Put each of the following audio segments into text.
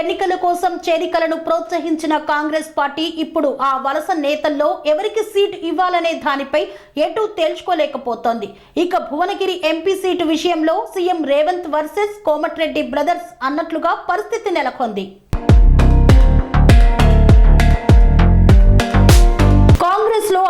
ఎన్నికల కోసం చేరికలను ప్రోత్సహించిన కాంగ్రెస్ పార్టీ ఇప్పుడు ఆ వలస నేతల్లో ఎవరికి సీటు ఇవ్వాలనే దానిపై ఎటూ తేల్చుకోలేకపోతోంది. ఇక భువనగిరి ఎంపీ సీటు విషయంలో CM Revanth versus Komatireddy brothers అన్నట్లుగా పరిస్థితి నెలకొంది.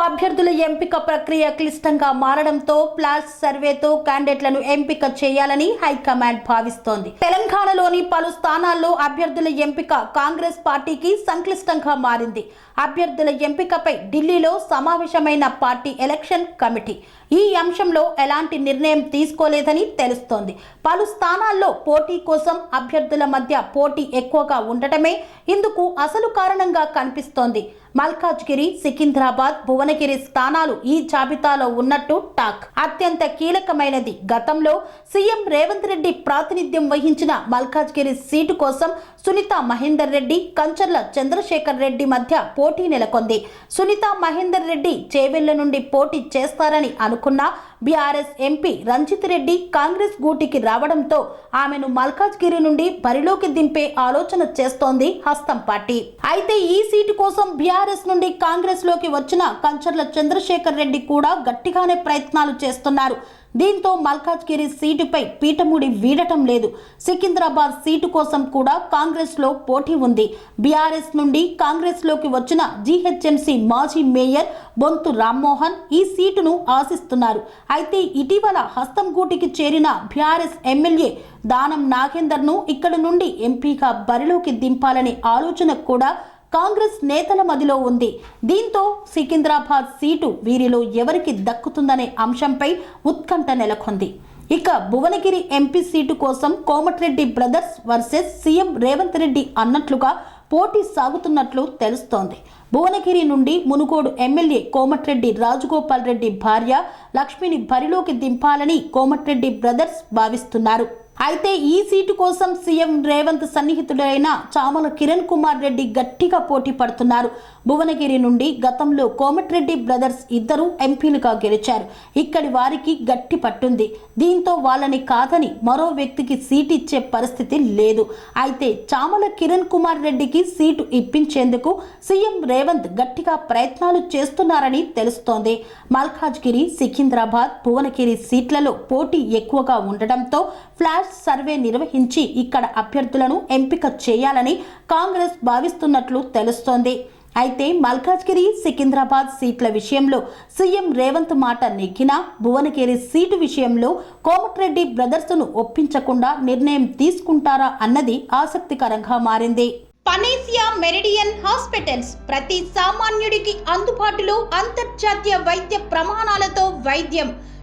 అభ్యర్థుల ఎంపిక ప్రక్రియ క్లిష్టంగా మారడంతో ప్లాస్ సర్వేతో క్యాండిడేట్లను ఎంపిక చేయాలని హైకమాండ్ భావిస్తోంది. తెలంగాణలోని పలు స్థానాల్లో అభ్యర్థుల ఎంపిక కాంగ్రెస్ పార్టీకి సంక్లిష్టంగా మారింది. అభ్యర్థుల ఎంపికపై ఢిల్లీలో సమావేశమైన పార్టీ ఎలక్షన్ కమిటీ. ఈ అంశంలో ఎలాంటి నిర్ణయం తీసుకోలేదని తెలుస్తోంది. పలు స్థానాల్లో పోటీ కోసం అభ్యర్థుల మధ్య పోటీ ఎక్కువగా ఉండటమే ఇందుకు అసలు కారణంగా కనిపిస్తోంది. మల్కాజ్గిరి సికింద్రాబాద్ భువనగిరి స్థానాలు ఈ జాబితాలో ఉన్నట్టు టాక్. అత్యంత కీలకమైనది గతంలో సీఎం రేవంత్ రెడ్డి ప్రాతినిధ్యం వహించిన మల్కాజ్గిరి సీటు కోసం సునీత మహేందర్ రెడ్డి కంచర్ల చంద్రశేఖర్ రెడ్డి మధ్య పోటీ నెలకొంది. సునీత మహేందర్ రెడ్డి చేవెళ్ళ నుండి పోటీ చేస్తారని అనుకున్నా బీఆర్ఎస్ ఎంపీ రంజిత్ రెడ్డి కాంగ్రెస్ గూటికి రావడంతో ఆమెను మల్కాజ్గిరి నుండి బరిలోకి దింపే ఆలోచన చేస్తోంది హస్తం పార్టీ. అయితే ఈ సీటు కోసం బీఆర్ఎస్ నుండి కాంగ్రెస్లోకి వచ్చిన కంచర్ల చంద్రశేఖర్ రెడ్డి కూడా గట్టిగానే ప్రయత్నాలు చేస్తున్నారు. దీంతో మల్కాజ్గిరి సీటుపై పీఠముడి వీడటం లేదు. సికింద్రాబాద్ సీటు కోసం కూడా కాంగ్రెస్లో పోటీ ఉంది. బీఆర్ఎస్ నుండి కాంగ్రెస్లోకి వచ్చిన జీహెచ్ఎంసీ మాజీ మేయర్ బొంతు రామ్మోహన్ ఈ సీటును ఆశిస్తున్నారు. అయితే ఇటీవల హస్తంగూటికి చేరిన బీఆర్ఎస్ ఎమ్మెల్యే దానం నాగేందర్ను ఇక్కడ నుండి ఎంపీగా బరిలోకి దింపాలనే ఆలోచన కూడా కాంగ్రెస్ నేతల మదిలో ఉంది. దీంతో సికింద్రాబాద్ సీటు వీరిలో ఎవరికి దక్కుతుందనే అంశంపై ఉత్కంఠ నెలకొంది. ఇక భువనగిరి ఎంపీ సీటు కోసం Komatireddy brothers versus CM Revanth Reddy అన్నట్లుగా పోటీ సాగుతున్నట్లు తెలుస్తోంది. భువనగిరి నుండి మునుగోడు ఎమ్మెల్యే కోమటిరెడ్డి రాజగోపాల్ రెడ్డి భార్య లక్ష్మిని బరిలోకి దింపాలని కోమటిరెడ్డి బ్రదర్స్ భావిస్తున్నారు. అయితే ఈ సీటు కోసం సీఎం రేవంత్ సన్నిహితుడైన చామల కిరణ్ కుమార్ రెడ్డి గట్టిగా పోటీ పడుతున్నారు. భువనగిరి నుండి గతంలో కోమటిరెడ్డి బ్రదర్స్ ఇద్దరు ఎంపీలుగా గెలిచారు. ఇక్కడి వారికి గట్టి పట్టుంది. దీంతో వాళ్ళని కాదని మరో వ్యక్తికి సీటు ఇచ్చే పరిస్థితి లేదు. అయితే చామల కిరణ్ కుమార్ రెడ్డికి సీటు ఇప్పించేందుకు సీఎం రేవంత్ గట్టిగా ప్రయత్నాలు చేస్తున్నారని తెలుస్తోంది. మల్కాజ్గిరి సికింద్రాబాద్ భువనగిరి సీట్లలో పోటీ ఎక్కువగా ఉండడంతో ఫ్లాష్ సర్వే నిర్వహించి ఇక్కడ అభ్యర్థులను ఎంపిక చేయాలని కాంగ్రెస్ భావిస్తున్నట్లు తెలుస్తోంది. అయితే మల్కాజ్గిరి సికింద్రాబాద్ సీట్ల విషయంలో సీఎం రేవంత్ మాట నెగ్గినా భువనగిరి సీటు విషయంలో కోమటిరెడ్డి బ్రదర్స్ను ఒప్పించకుండా నిర్ణయం తీసుకుంటారా అన్నది ఆసక్తికరంగా మారింది. పనేసియా మెరిడియన్ హాస్పిటల్స్ ప్రతి సామాన్యుడికి అందుబాటులో అంతర్జాతీయ వైద్య ప్రమాణాలతో వైద్యం.